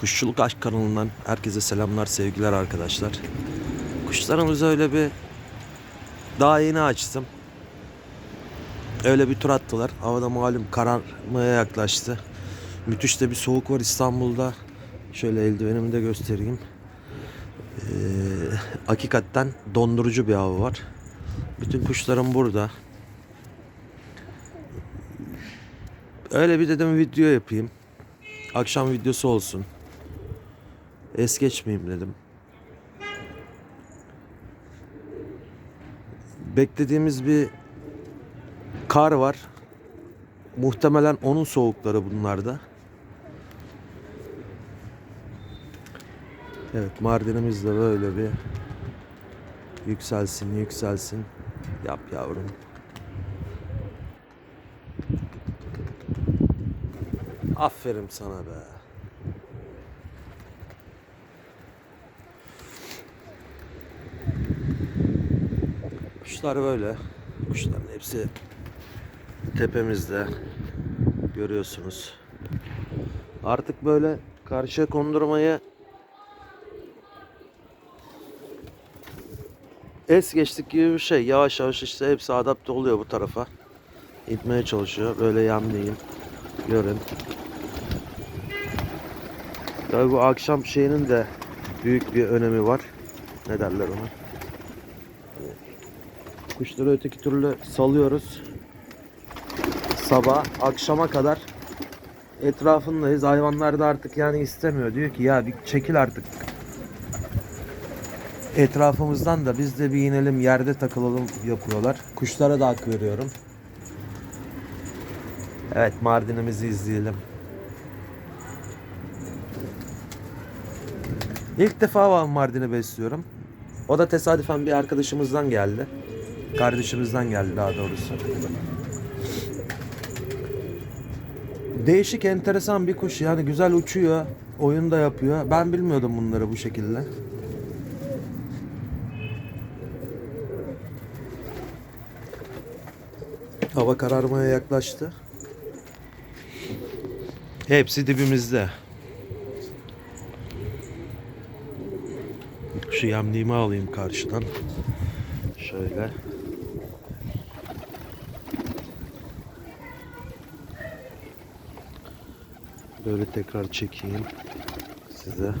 Kuşçuluk Aşk kanalından herkese selamlar, sevgiler arkadaşlar. Kuşlarımızı öyle bir daha yeni açtım. Öyle bir tur attılar. Havada malum kararmaya yaklaştı. Müthiş de bir soğuk var İstanbul'da. Şöyle eldivenimi de göstereyim. Ee, hakikaten dondurucu bir hava var. Bütün kuşlarım burada. Öyle bir dedim video yapayım. Akşam videosu olsun. Es geçmeyeyim dedim. Beklediğimiz bir kar var. Muhtemelen onun soğukları bunlarda. Evet Mardin'imiz de böyle bir yükselsin yükselsin. Yap yavrum. Aferin sana be. Kuşlar böyle. Kuşların hepsi tepemizde. Görüyorsunuz. Artık böyle karşıya kondurmayı es geçtik gibi bir şey. Yavaş yavaş işte hepsi adapte oluyor bu tarafa. İtmeye çalışıyor. Böyle yamlayayım. Görün. Tabii bu akşam şeyinin de büyük bir önemi var. Ne derler ona? Kuşları öteki türlü salıyoruz. Sabah akşama kadar etrafındayız. Hayvanlar da artık yani istemiyor. Diyor ki ya bir çekil artık. Etrafımızdan da biz de bir inelim yerde takılalım yapıyorlar. Kuşlara da hak veriyorum. Evet Mardin'imizi izleyelim. İlk defa Mardin'i besliyorum. O da tesadüfen bir arkadaşımızdan geldi. Kardeşimizden geldi daha doğrusu. Değişik enteresan bir kuş yani güzel uçuyor. Oyun da yapıyor. Ben bilmiyordum bunları bu şekilde. Hava kararmaya yaklaştı. Hepsi dibimizde. Şu yemliğimi alayım karşıdan. Şöyle. Böyle tekrar çekeyim size.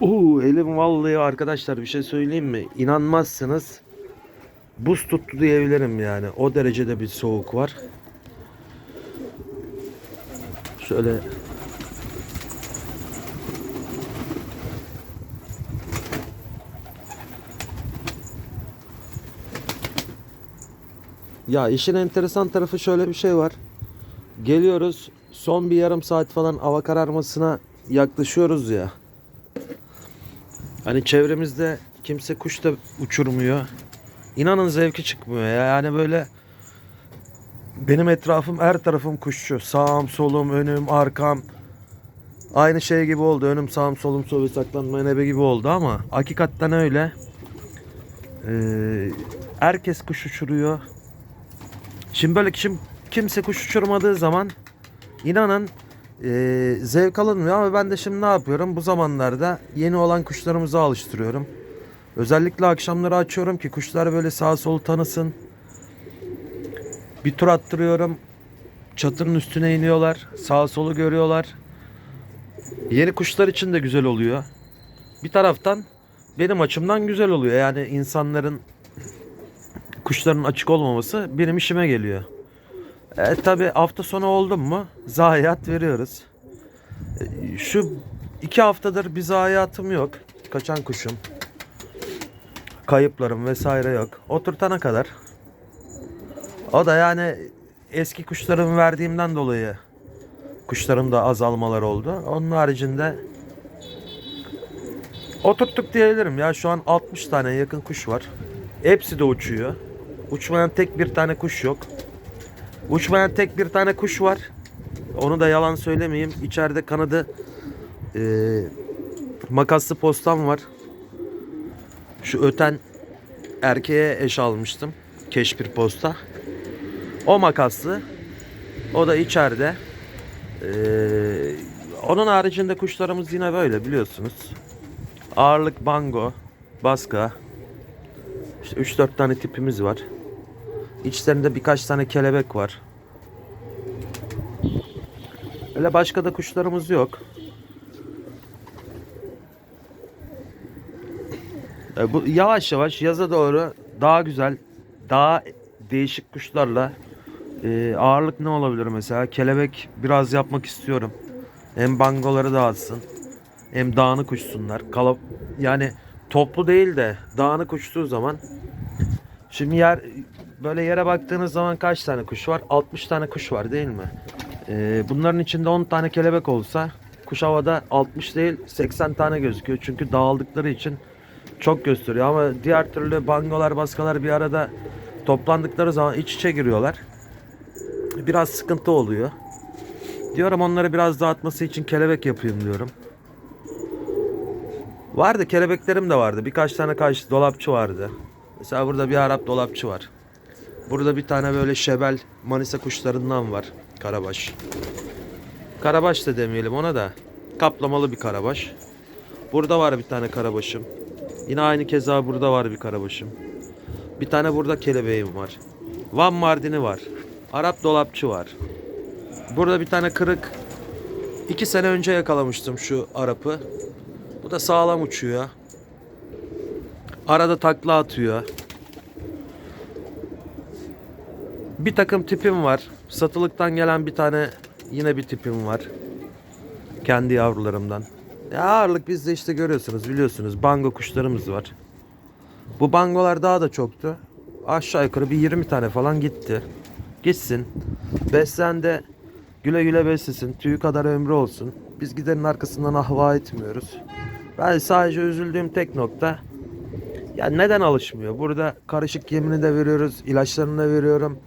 Oo, elim vallahi arkadaşlar bir şey söyleyeyim mi? İnanmazsınız. Buz tuttu diyebilirim yani. O derecede bir soğuk var. Şöyle Ya işin enteresan tarafı şöyle bir şey var. Geliyoruz son bir yarım saat falan hava kararmasına yaklaşıyoruz ya. Hani çevremizde kimse kuş da uçurmuyor. İnanın zevki çıkmıyor ya. Yani böyle benim etrafım her tarafım kuşçu. Sağım, solum, önüm, arkam. Aynı şey gibi oldu. Önüm, sağım, solum, sobe saklanma nebe gibi oldu ama hakikaten öyle. Ee, herkes kuş uçuruyor. Şimdi böyle kim, kimse kuş uçurmadığı zaman inanın e, zevk alınmıyor ama ben de şimdi ne yapıyorum? Bu zamanlarda yeni olan kuşlarımızı alıştırıyorum. Özellikle akşamları açıyorum ki kuşlar böyle sağ sol tanısın. Bir tur attırıyorum. Çatının üstüne iniyorlar. Sağ solu görüyorlar. Yeni kuşlar için de güzel oluyor. Bir taraftan benim açımdan güzel oluyor. Yani insanların kuşların açık olmaması benim işime geliyor. E tabi hafta sonu oldu mu zayiat veriyoruz. E, şu iki haftadır bir zayiatım yok. Kaçan kuşum. Kayıplarım vesaire yok. Oturtana kadar. O da yani eski kuşlarımı verdiğimden dolayı kuşlarımda azalmalar oldu. Onun haricinde oturttuk diyebilirim ya. Şu an 60 tane yakın kuş var. Hepsi de uçuyor. Uçmayan tek bir tane kuş yok. Uçmayan tek bir tane kuş var. Onu da yalan söylemeyeyim. İçeride kanadı e, makaslı postam var. Şu öten erkeğe eş almıştım. Keşpir posta. O makaslı. O da içeride. Ee, onun haricinde kuşlarımız yine böyle biliyorsunuz. Ağırlık bango, baska. İşte 3-4 tane tipimiz var. İçlerinde birkaç tane kelebek var. Öyle başka da kuşlarımız yok. E, bu yavaş yavaş yaza doğru daha güzel, daha değişik kuşlarla e, ağırlık ne olabilir mesela? Kelebek biraz yapmak istiyorum. Hem bangoları dağıtsın, hem dağınık uçsunlar. Kala, yani toplu değil de dağınık uçtuğu zaman şimdi yer böyle yere baktığınız zaman kaç tane kuş var? 60 tane kuş var değil mi? E, bunların içinde 10 tane kelebek olsa kuş havada 60 değil 80 tane gözüküyor. Çünkü dağıldıkları için çok gösteriyor ama diğer türlü bangolar baskalar bir arada toplandıkları zaman iç içe giriyorlar. Biraz sıkıntı oluyor. Diyorum onları biraz dağıtması için kelebek yapayım diyorum. Vardı kelebeklerim de vardı. Birkaç tane karşı dolapçı vardı. Mesela burada bir Arap dolapçı var. Burada bir tane böyle şebel Manisa kuşlarından var. Karabaş. Karabaş da demeyelim ona da. Kaplamalı bir karabaş. Burada var bir tane karabaşım. Yine aynı keza burada var bir karabaşım. Bir tane burada kelebeğim var. Van Mardini var. Arap dolapçı var. Burada bir tane kırık. İki sene önce yakalamıştım şu Arap'ı. Bu da sağlam uçuyor. Arada takla atıyor. Bir takım tipim var. Satılıktan gelen bir tane yine bir tipim var. Kendi yavrularımdan. Ya ağırlık bizde işte görüyorsunuz biliyorsunuz bango kuşlarımız var. Bu bangolar daha da çoktu. Aşağı yukarı bir 20 tane falan gitti. Gitsin. Beslen de güle güle beslesin. Tüyü kadar ömrü olsun. Biz giderin arkasından ahva etmiyoruz. Ben sadece üzüldüğüm tek nokta ya neden alışmıyor? Burada karışık yemini de veriyoruz. ilaçlarını da veriyorum.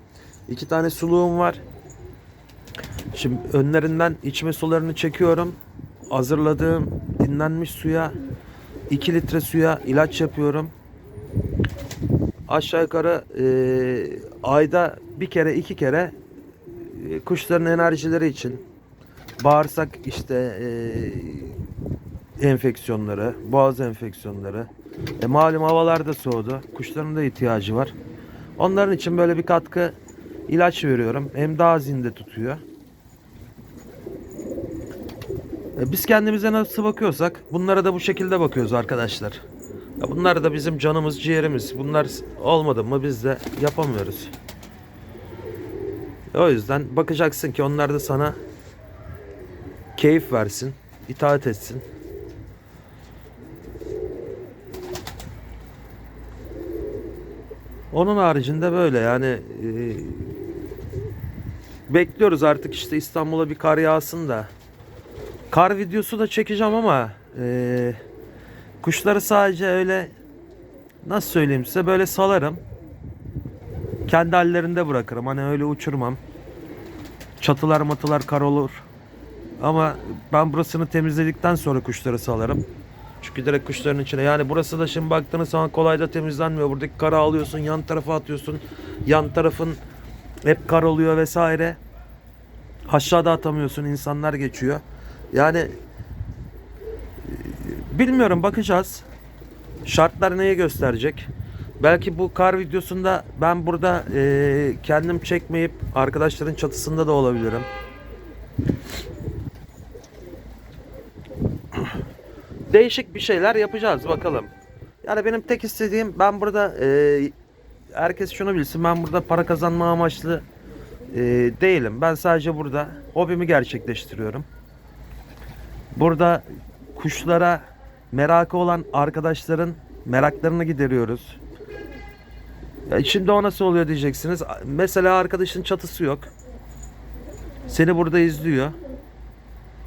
İki tane suluğum var. Şimdi önlerinden içme sularını çekiyorum. Hazırladığım dinlenmiş suya 2 litre suya ilaç yapıyorum. Aşağı yukarı e, ayda bir kere iki kere e, kuşların enerjileri için bağırsak işte e, enfeksiyonları, boğaz enfeksiyonları. E, malum havalar da soğudu. Kuşların da ihtiyacı var. Onların için böyle bir katkı ilaç veriyorum. Hem daha zinde tutuyor. E, Biz kendimize nasıl bakıyorsak bunlara da bu şekilde bakıyoruz arkadaşlar. Bunlar da bizim canımız, ciğerimiz. Bunlar olmadı mı biz de yapamıyoruz. O yüzden bakacaksın ki onlar da sana keyif versin, itaat etsin. Onun haricinde böyle yani e, bekliyoruz artık işte İstanbul'a bir kar yağsın da Kar videosu da çekeceğim ama eee, kuşları sadece öyle nasıl söyleyeyim size böyle salarım. Kendi hallerinde bırakırım. Hani öyle uçurmam. Çatılar matılar kar olur. Ama ben burasını temizledikten sonra kuşları salarım. Çünkü direkt kuşların içine. Yani burası da şimdi baktığınız zaman kolay da temizlenmiyor. Buradaki karı alıyorsun, yan tarafa atıyorsun. Yan tarafın hep kar oluyor vesaire. Aşağıda atamıyorsun, insanlar geçiyor. Yani e, bilmiyorum bakacağız. Şartlar neyi gösterecek? Belki bu kar videosunda ben burada e, kendim çekmeyip arkadaşların çatısında da olabilirim. Değişik bir şeyler yapacağız bakalım. Yani benim tek istediğim ben burada e, herkes şunu bilsin ben burada para kazanma amaçlı e, değilim. Ben sadece burada hobimi gerçekleştiriyorum. Burada kuşlara merakı olan arkadaşların meraklarını gideriyoruz. Ya şimdi o nasıl oluyor diyeceksiniz. Mesela arkadaşın çatısı yok. Seni burada izliyor.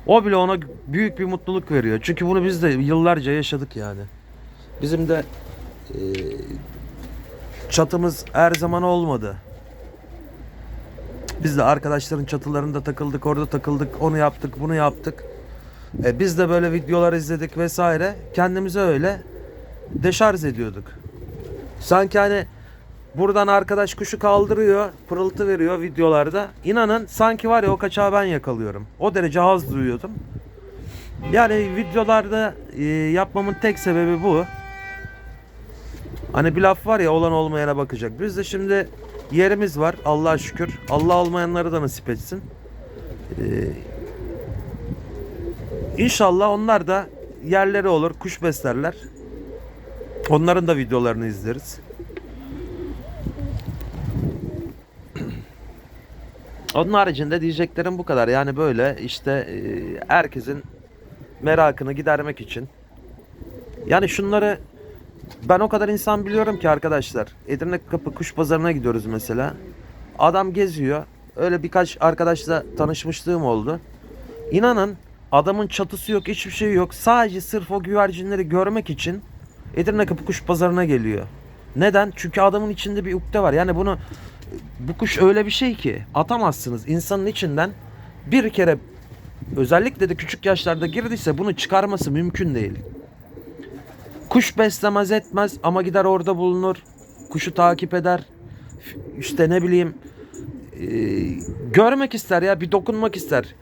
O bile ona büyük bir mutluluk veriyor. Çünkü bunu biz de yıllarca yaşadık yani. Bizim de e, çatımız her zaman olmadı. Biz de arkadaşların çatılarında takıldık, orada takıldık, onu yaptık, bunu yaptık. E, biz de böyle videolar izledik vesaire. Kendimize öyle deşarj ediyorduk. Sanki hani buradan arkadaş kuşu kaldırıyor, pırıltı veriyor videolarda. İnanın sanki var ya o kaçağı ben yakalıyorum. O derece haz duyuyordum. Yani videolarda e, yapmamın tek sebebi bu. Hani bir laf var ya olan olmayana bakacak. Biz de şimdi yerimiz var Allah'a şükür. Allah olmayanları da nasip etsin. Ee, inşallah onlar da yerleri olur, kuş beslerler. Onların da videolarını izleriz. Onun haricinde diyeceklerim bu kadar. Yani böyle işte e, herkesin merakını gidermek için. Yani şunları ben o kadar insan biliyorum ki arkadaşlar. Edirne Kapı Kuş Pazarı'na gidiyoruz mesela. Adam geziyor. Öyle birkaç arkadaşla tanışmışlığım oldu. İnanın adamın çatısı yok, hiçbir şey yok. Sadece sırf o güvercinleri görmek için Edirne Kapı Kuş Pazarı'na geliyor. Neden? Çünkü adamın içinde bir ukde var. Yani bunu bu kuş öyle bir şey ki atamazsınız. İnsanın içinden bir kere özellikle de küçük yaşlarda girdiyse bunu çıkarması mümkün değil. Kuş beslemez etmez ama gider orada bulunur. Kuşu takip eder. İşte ne bileyim e, görmek ister ya bir dokunmak ister.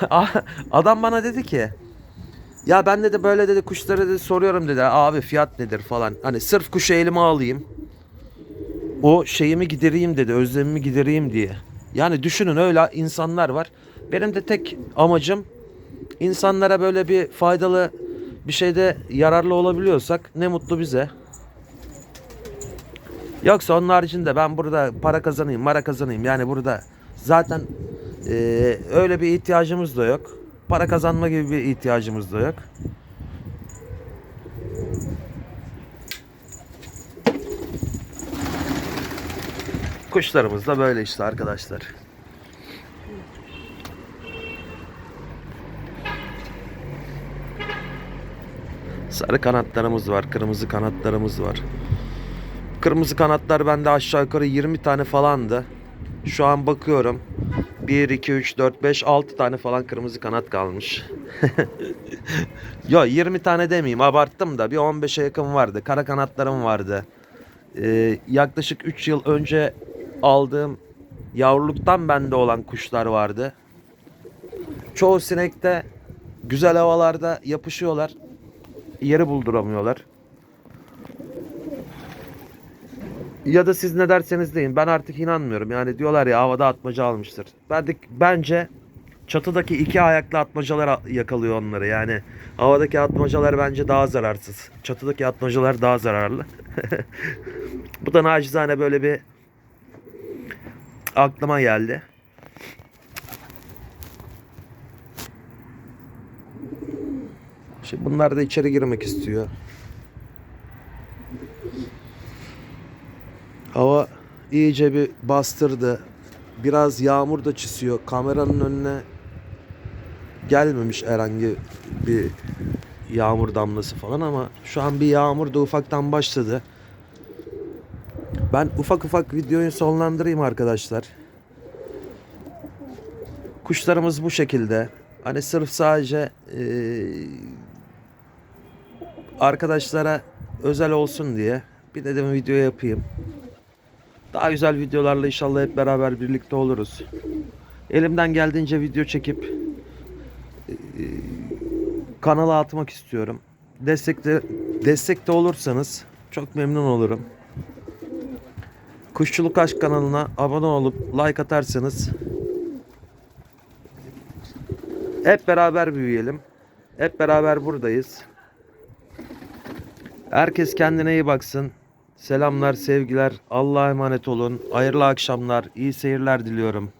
Adam bana dedi ki ya ben de böyle dedi kuşları dedi soruyorum dedi abi fiyat nedir falan. Hani sırf kuşu elime alayım. O şeyimi gidereyim dedi özlemimi gidereyim diye. Yani düşünün öyle insanlar var. Benim de tek amacım insanlara böyle bir faydalı bir şeyde yararlı olabiliyorsak ne mutlu bize. Yoksa onun haricinde ben burada para kazanayım, mara kazanayım. Yani burada zaten eee, öyle bir ihtiyacımız da yok. Para kazanma gibi bir ihtiyacımız da yok. Kuşlarımız da böyle işte arkadaşlar. Sarı kanatlarımız var, kırmızı kanatlarımız var. Kırmızı kanatlar bende aşağı yukarı 20 tane falandı. Şu an bakıyorum. 1, 2, 3, 4, 5, 6 tane falan kırmızı kanat kalmış. Yo 20 tane demeyeyim abarttım da bir 15'e yakın vardı. Kara kanatlarım vardı. Ee, yaklaşık 3 yıl önce aldığım yavruluktan bende olan kuşlar vardı. Çoğu sinekte güzel havalarda yapışıyorlar. Yeri bulduramıyorlar. Ya da siz ne derseniz deyin. Ben artık inanmıyorum. Yani diyorlar ya havada atmaca almıştır. Ben de, bence çatıdaki iki ayaklı atmacalar yakalıyor onları. Yani havadaki atmacalar bence daha zararsız. Çatıdaki atmacalar daha zararlı. Bu da nacizane böyle bir aklıma geldi. Şimdi bunlar da içeri girmek istiyor. Hava iyice bir bastırdı. Biraz yağmur da çisiyor. Kameranın önüne gelmemiş herhangi bir yağmur damlası falan ama şu an bir yağmur da ufaktan başladı. Ben ufak ufak videoyu sonlandırayım arkadaşlar. Kuşlarımız bu şekilde. Hani sırf sadece eee, arkadaşlara özel olsun diye bir dedim video yapayım. Daha güzel videolarla inşallah hep beraber birlikte oluruz. Elimden geldiğince video çekip eee, kanala atmak istiyorum. Destekte destekte olursanız çok memnun olurum. Kuşçuluk Aşk kanalına abone olup like atarsanız hep beraber büyüyelim. Hep beraber buradayız. Herkes kendine iyi baksın. Selamlar, sevgiler. Allah'a emanet olun. Hayırlı akşamlar, iyi seyirler diliyorum.